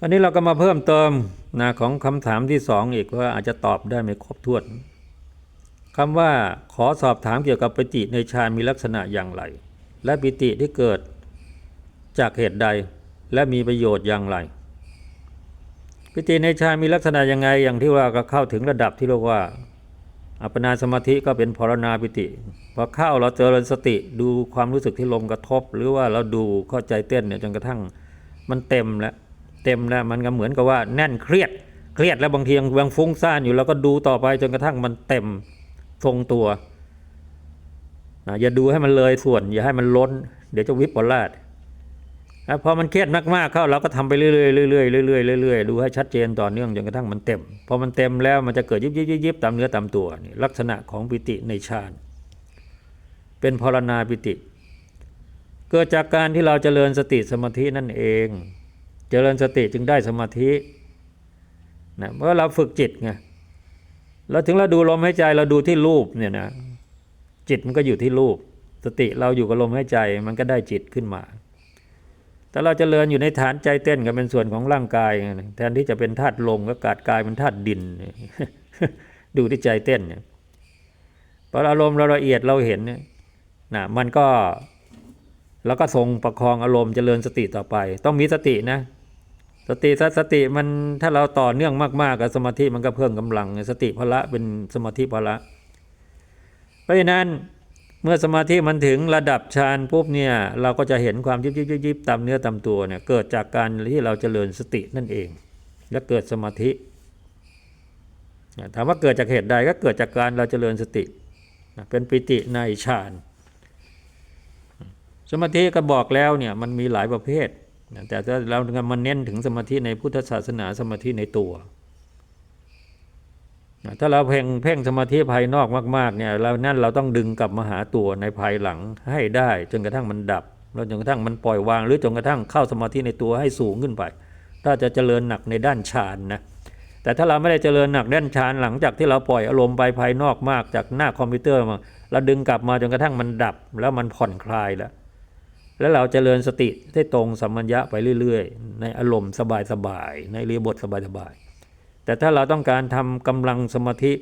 คราวนี้เราก็มาเพิ่มเติมนะของคำถามที่สองอีกว่าอาจจะตอบได้ไม่ครบถ้วนคำว่าขอสอบถามเกี่ยวกับปิติในฌานมีลักษณะอย่างไร และปิติที่เกิดจากเหตุใดและมีประโยชน์อย่างไรปิติในฌานมีลักษณะยังไงอย่างที่ว่าก็เข้าถึงระดับที่เรียกว่า อัปปนาสมาธิก็เป็นพรณาปิติพอเข้าเราเจริญสติดูความรู้สึกที่ลมกระทบ หรือว่าเราดูเข้าใจเต้นเนี่ยจนกระทั่งมันเต็มแล้ว เต็มแล้วมันก็เหมือนกับว่าแน่นเครียด เครียดแล้วบางทียังยังฟุ้งซ่านอยู่เราก็ดูต่อไปจนกระทั่งมันเต็มทรงตัวนะอย่าดูให้มันเลยส่วน อย่าให้มันล้น เดี๋ยวจะวิปลาสนะพอมันเครียดมากๆเข้าเราก็ทำไปเรื่อยๆเรื่อยๆเรื่อยๆเรื่อยๆดูให้ชัดเจนต่อเนื่องจนกระทั่งมันเต็มพอมันเต็มแล้วมันจะเกิดยิบยิบยิบตามเนื้อตามตัวนี่ลักษณะของปิติในฌานเป็นพรณาปิติ เกิดจากการที่เราเจริญสติสมาธินั่นเอง เจริญสติจึงได้สมาธินะเพราะเราฝึกจิตไงเราถึงเราดูลมหายใจเราดูที่รูปเนี่ยนะจิตมันก็อยู่ที่รูป สติเราอยู่กับลมหายใจมันก็ได้จิตขึ้นมา แต่เราจเจริญอยู่ในฐานใจเต้นก็เป็นส่วนของร่างกาย แทนที่จะเป็นธาตุลมก็กาดกายเป็นธาตุดิน ดูที่ใจเต้นเนี่ยพออารมณ์เราละเอียดเราเห็นเนี่ยนะมันก็แล้วก็ทรงประคองอารมณ์เจริญสติต่อไป ต้องมีสตินะ สติสสติมันถ้าเราต่อเนื่องมากๆกับสมาธิมันก็เพิ่มกำลัง สติพละเป็นสมาธิพละ เพราะฉะนั้นเมื่อสมาธิมันถึงระดับฌานปุ๊บเนี่ยเราก็จะเห็นความยิบยิบยิบยิบตามเนื้อตามตัวเนี่ยเกิดจากการที่เราเจริญสตินั่นเอง และเกิดสมาธิถามว่าเกิดจากเหตุใดก็เกิดจากการเราเจริญสติ เป็นปิติในฌานสมาธิก็บอกแล้วเนี่ยมันมีหลายประเภท แต่ถ้าเรามันเน้นถึงสมาธิในพุทธศาสนาสมาธิในตัว ถ้าเราเพ่งเพ่งสมาธิภายนอกมาก ๆ เนี่ยเรานั่นเราต้องดึงกลับมาหาตัวในภายหลังให้ได้จนกระทั่งมันดับ แล้วจนกระทั่งมันปล่อยวาง หรือจนกระทั่งเข้าสมาธิในตัวให้สูงขึ้นไป ถ้าจะเจริญหนักในด้านฌานนะแต่ถ้าเราไม่ได้เจริญหนักด้านฌานหลังจากที่เราปล่อยอารมณ์ไปภายนอกมากจากหน้าคอมพิวเตอร์มาเราดึงกลับมาจนกระทั่งมันดับ แล้วมันผ่อนคลายแล้ว แล้วเราจเจริญสติได้ตรงสัมมัญญะไปเรื่อยๆ ในอารมณ์สบายๆ ในเรียบทสบายๆ แต่ถ้าเราต้องการทำกำลังสมาธิ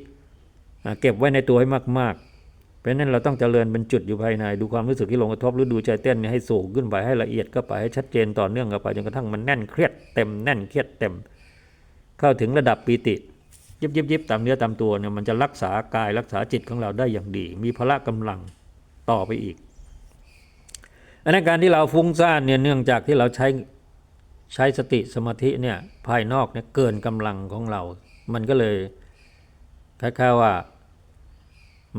เก็บไว้ในตัวให้มากๆ เพราะนั้นเราต้องเจริญเป็นจุดอยู่ภายใน ดูความรู้สึกที่ลงกระทบหรือดูใจเต้นให้สูงขึ้นไปให้ละเอียดก็ไปให้ชัดเจนต่อเนื่องกันไปจนกระทั่งมันแน่นเครียดเต็มแน่นเครียดเต็ม เข้าถึงระดับปีติยิบยิบยิบตามเนื้อตามตัวเนี่ยมันจะรักษากายรักษาจิตของเราได้อย่างดี มีพละกำลังต่อไปอีก อันนั้นการที่เราฟุ้งซ่านเนี่ยเนื่องจากที่เราใช้ใช้สติสมาธิเนี่ยภายนอกเนี่ยเกินกำลังของเรา มันก็เลยคล้ายๆว่า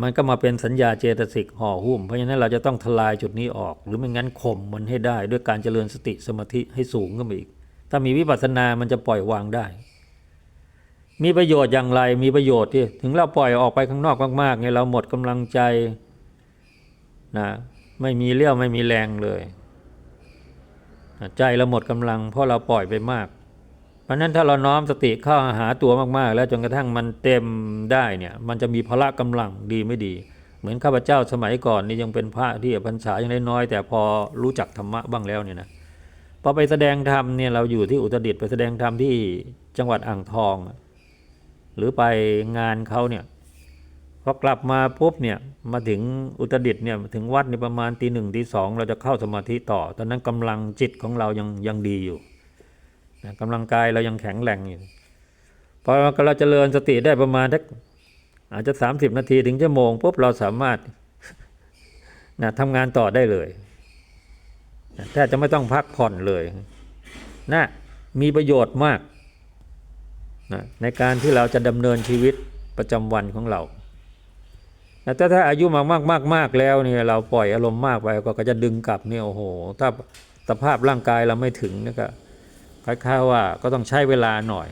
มันก็มาเป็นสัญญาเจตสิกห่อหุ้ม เพราะฉะนั้นเราจะต้องทลายจุดนี้ออก หรือไม่งั้นข่มมันให้ได้ ด้วยการเจริญสติสมาธิให้สูงขึ้นไปอีก ถ้ามีวิปัสสนา มันจะปล่อยวางได้ มีประโยชน์อย่างไร มีประโยชน์ที่ถึงเราปล่อยออกไปข้างนอกมากๆเนี่ยเราหมดกำลังใจนะ ไม่มีเลี้ยวไม่มีแรงเลย ใจเราหมดกำลังเพราะเราปล่อยไปมาก เพราะนั้นถ้าเราน้อมสติเข้าหาตัวมากๆ แล้วจนกระทั่งมันเต็มได้เนี่ย มันจะมีพละกำลังดีไม่ดี เหมือนข้าพเจ้าสมัยก่อนนี่ยังเป็นพระที่พรรษายังน้อยแต่พอรู้จักธรรมะบ้างแล้วเนี่ยนะพอไปแสดงธรรมเนี่ยเราอยู่ที่อุตรดิตถ์ไปแสดงธรรมที่จังหวัดอ่างทอง หรือไปงานเขาเนี่ย พอกลับมาปุ๊บเนี่ยมาถึงอุตรดิตเนี่ยถึงวัดในประมาณตีหนึ่งตีสองเราจะเข้าสมาธิต่อ ตอนนั้นกำลังจิตของเรายังยังดีอยู่นะกำลังกายเรายังแข็งแรงอยู่พอเราจเจริญสติได้ประมาณทักอาจจะสามสิบนาทีถึงชั่วโมงปุ๊บเราสามารถนะทำงานต่อได้เลยแทบจะไม่ต้องพักผ่อนเลยนะมีประโยชน์มากนะในการที่เราจะดำเนินชีวิตประจำวันของเรา แต่ถ้าอายุมากมากมากมากแล้วเนี่ยเราปล่อยอารมณ์มากไปก็จะดึงกลับเนี่ยโอ้โห ถ้าสภาพร่างกายเราไม่ถึงนี่ก็คล้ายๆว่าก็ต้องใช้เวลาหน่อย